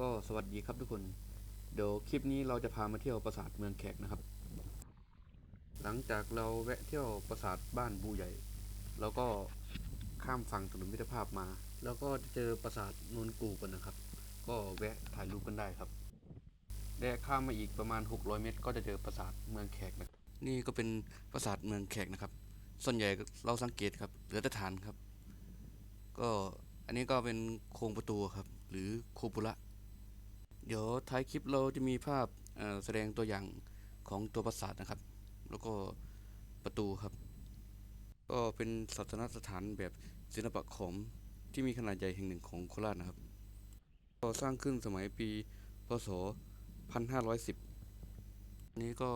ก็สวัสดีครับทุกคน เดี๋ยวคลิปนี้เราจะพามาเที่ยวปราสาทเมืองแขกนะครับ หลังจากเราแวะเที่ยวปราสาทบ้านบูใหญ่เราก็ข้ามฝั่งถนนมิตรภาพมา แล้วก็จะเจอปราสาทนนกูกันนะครับ ก็แวะถ่ายรูปกันได้ครับและข้ามมาอีกประมาณ 600 เมตร ก็จะเจอปราสาทเมืองแขกนะนี่ก็เป็นปราสาทเมืองแขกนะครับ ส่วนใหญ่เราสังเกตครับเหลือแต่ฐานครับ ก็อันนี้ก็เป็นโครงประตูครับ หรือโคปุระ เดี๋ยวท้ายคลิปเราจะมีภาพแสดงตัวอย่างของตัวปราสาทนะครับ แล้วก็ประตูครับ ก็เป็นศาสนสถานแบบศิลปะขอมที่มีขนาดใหญ่แห่งหนึ่งของโคราชนะครับก็สร้างขึ้นสมัยปี พศ 1510 นี้ก็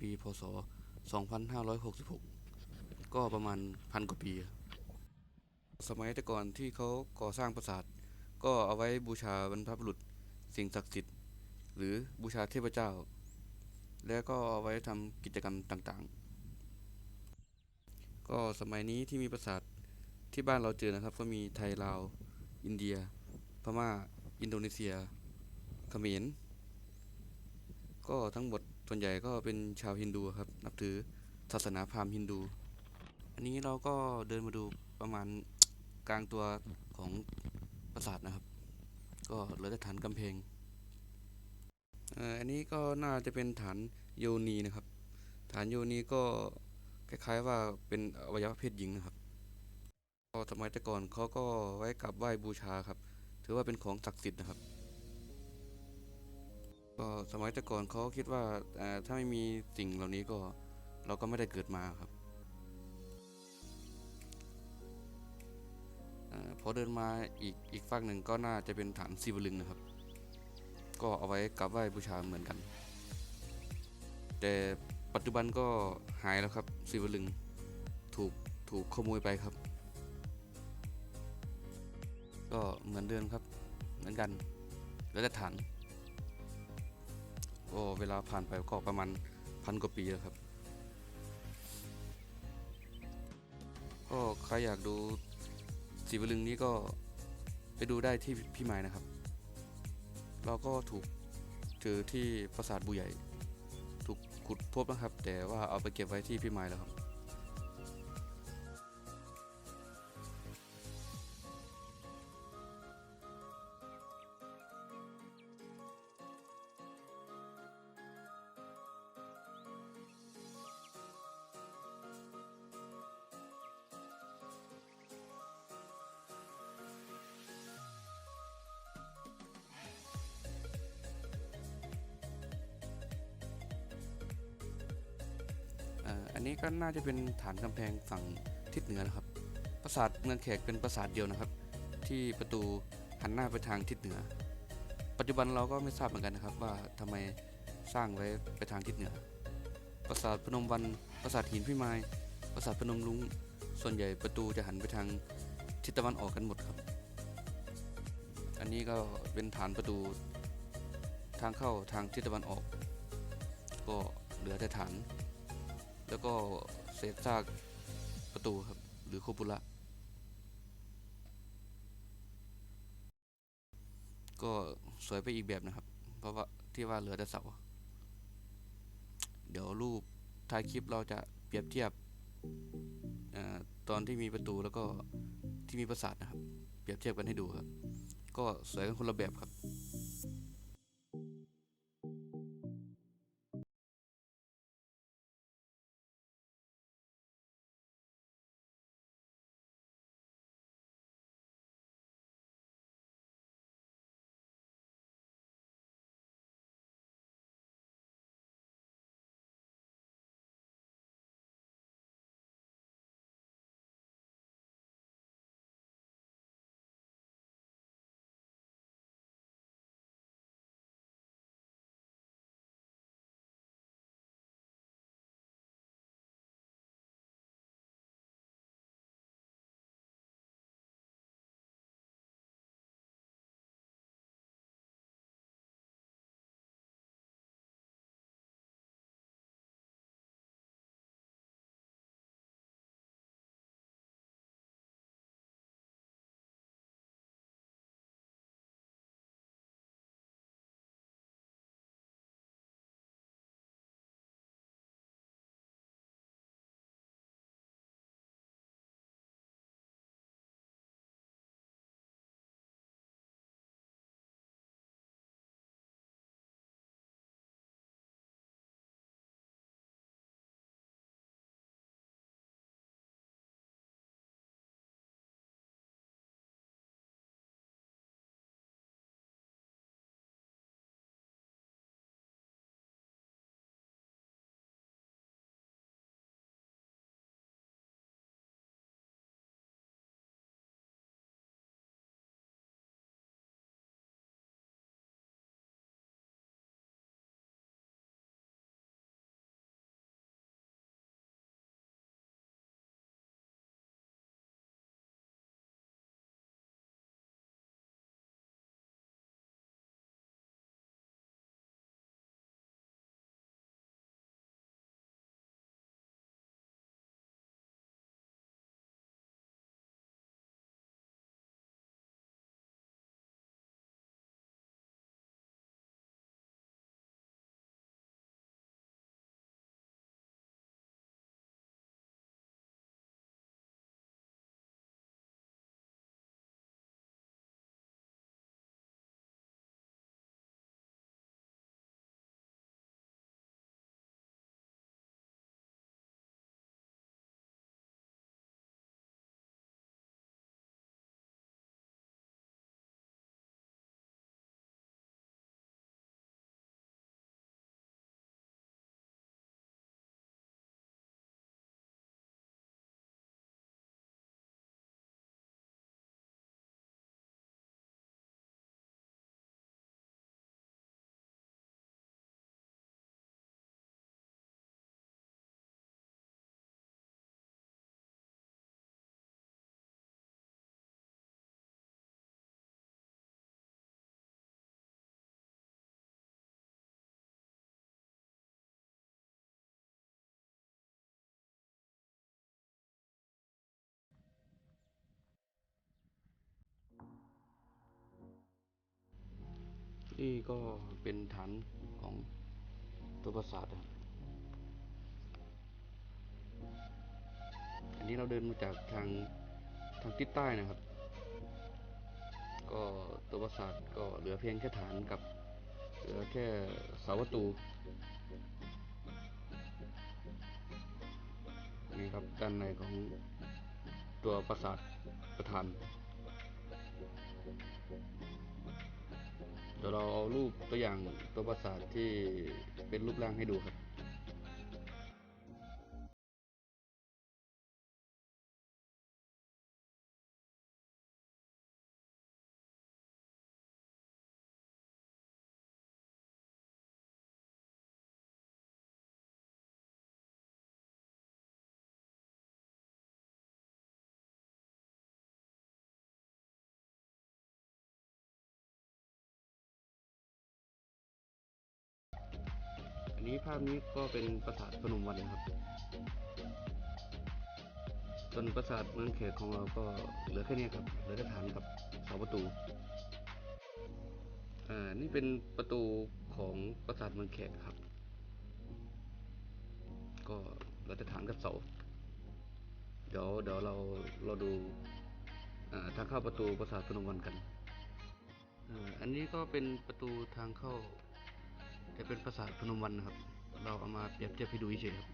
ปี พศ 2566 ก็ประมาณพันกว่าปี สมัยแต่ก่อนที่เขาก่อสร้างปราสาท ก็เอาไว้บูชาบรรพบุรุษ สิ่งศักดิ์สิทธิ์ หรือบูชาเทพเจ้า แล้วก็เอาไว้ทำกิจกรรมต่างๆ ก็สมัยนี้ที่มีปราสาทที่บ้านเราเจอนะครับ ก็มีไทยลาว อินเดีย พม่า อินโดนีเซียเขมรก็ทั้งหมดส่วนใหญ่ก็เป็นชาวฮินดูครับ นับถือศาสนาพราหมณ์ฮินดู อันนี้เราก็เดินมาดูประมาณกลางตัวของปราสาทนะครับ ก็เหลือแต่ฐานกำแพงอันนี้ก็น่าจะเป็นฐานโยนีนะครับ ฐานโยนีก็คล้ายๆว่าเป็นอวัยวะเพศหญิงนะครับก็สมัยแต่ก่อนเขาก็ไว้กราบไหว้บูชาครับ ถือว่าเป็นของศักดิ์สิทธิ์นะครับ ก็สมัยแต่ก่อนเขาคิดว่าถ้าไม่มีสิ่งเหล่านี้ก็เราก็ไม่ได้เกิดมาครับ พอเดินมาอีกอีกฝั่งหนึ่งก็น่าจะเป็นฐานศิวลึงนะครับ ก็เอาไว้กราบไหว้บูชาเหมือนกัน แต่ปัจจุบันก็หายแล้วครับศิวลึงถูกถูกขโมยไปครับ ก็เหมือนเดิมครับเหมือนกัน แล้วแต่ฐานก็เวลาผ่านไปก็ประมาณพันกว่าปีแล้วครับ ก็ใครอยากดู สีวลึงนี้ก็ไปดูได้ที่พี่ไม้นะครับ เราก็ถูกเจอที่ปราสาทบูใหญ่ ถูกขุดพบนะครับ แต่ว่าเอาไปเก็บไว้ที่พี่ไม้แล้วครับ นนี้ก็น่าจะเป็นฐานกำแพงฝั่งทิศเหนือนะครับ ปราสาทเมืองแขกเป็นปราสาทเดียวนะครับ ที่ประตูหันหน้าไปทางทิศเหนือ ปัจจุบันเราก็ไม่ทราบเหมือนกันนะครับ ว่าทำไมสร้างไว้ไปทางทิศเหนือ ปราสาทพนมวัน ปราสาทหินพิมาย ปราสาทพนมรุ้งส่วนใหญ่ประตูจะหันไปทางทิศตะวันออกกันหมดครับ อันนี้ก็เป็นฐานประตูทางเข้าทางทิศตะวันออก ก็เหลือแต่ฐาน แล้วก็เศษซากประตูครับ หรือโคปุระก็สวยไปอีกแบบนะครับ เพราะว่าที่ว่าเหลือแต่เสา เดี๋ยวรูปท้ายคลิปเราจะเปรียบเทียบอตอนที่มีประตูแล้วก็ที่มีปราสาทนะครับ เปรียบเทียบกันให้ดูครับ ก็สวยกันคนละแบบครับ ที่ก็เป็นฐานของตัวปราสาทครับอันนี้เราเดินมาจากทางทางทิศใต้นะครับ ก็ตัวปราสาทก็เหลือเพียงแค่ฐานกับ เหลือแค่เสาประตูนี่ครับด้านในของตัวปราสาทประธาน เดี๋ยวเราเอารูปตัวอย่างตัวประสาทที่เป็นรูปร่างให้ดูครับ นนี้ภาพนี้ก็เป็นปราสาทพนมวันนะครับ ส่วนปราสาทเมืองเขตของเราก็เหลือแค่นี้ครับ เหลือแต่ฐานกับเสาประตู อ่า นี่เป็นประตูของปราสาทเมืองแขกครับ ก็เหลือแต่ฐานกับเสา เดี๋ยวเดี๋ยวเราเราดูทางเข้าประตูปราสาทพนมวันกันอ่าอันนี้ก็เป็นประตูทางเข้า แต่เป็นปราสาทพนมวันนะครับ เราเอามาเปรียบเทียบให้ดูเฉยครับ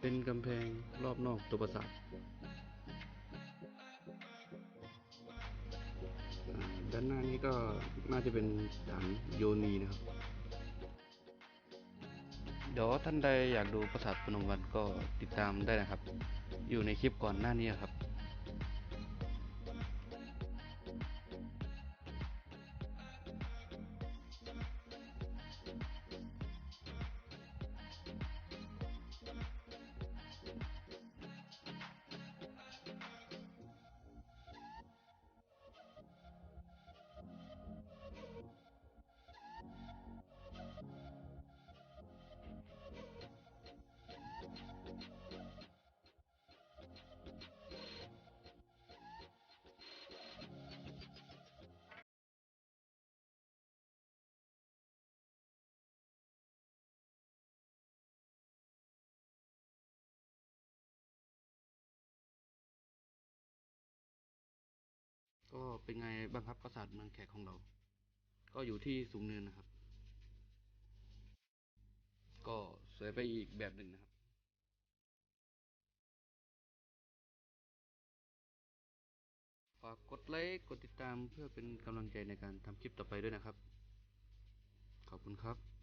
เป็นกำแพงรอบนอกตัวปราสาทด้านหน้านี้ก็น่าจะเป็นฐานโยนีนะครับ เดี๋ยวท่านใดอยากดูปราสาทพนมวันก็ติดตามได้นะครับ อยู่ในคลิปก่อนหน้านี้ครับ ก็เป็นไงบ้างครับปราสาทเมืองแขกของเรา ก็อยู่ที่สูงเนินนะครับ ก็สวยไปอีกแบบหนึ่งนะครับ ฝากกดไลค์ กดติดตามเพื่อเป็นกำลังใจในการทำคลิปต่อไปด้วยนะครับ ขอบคุณครับ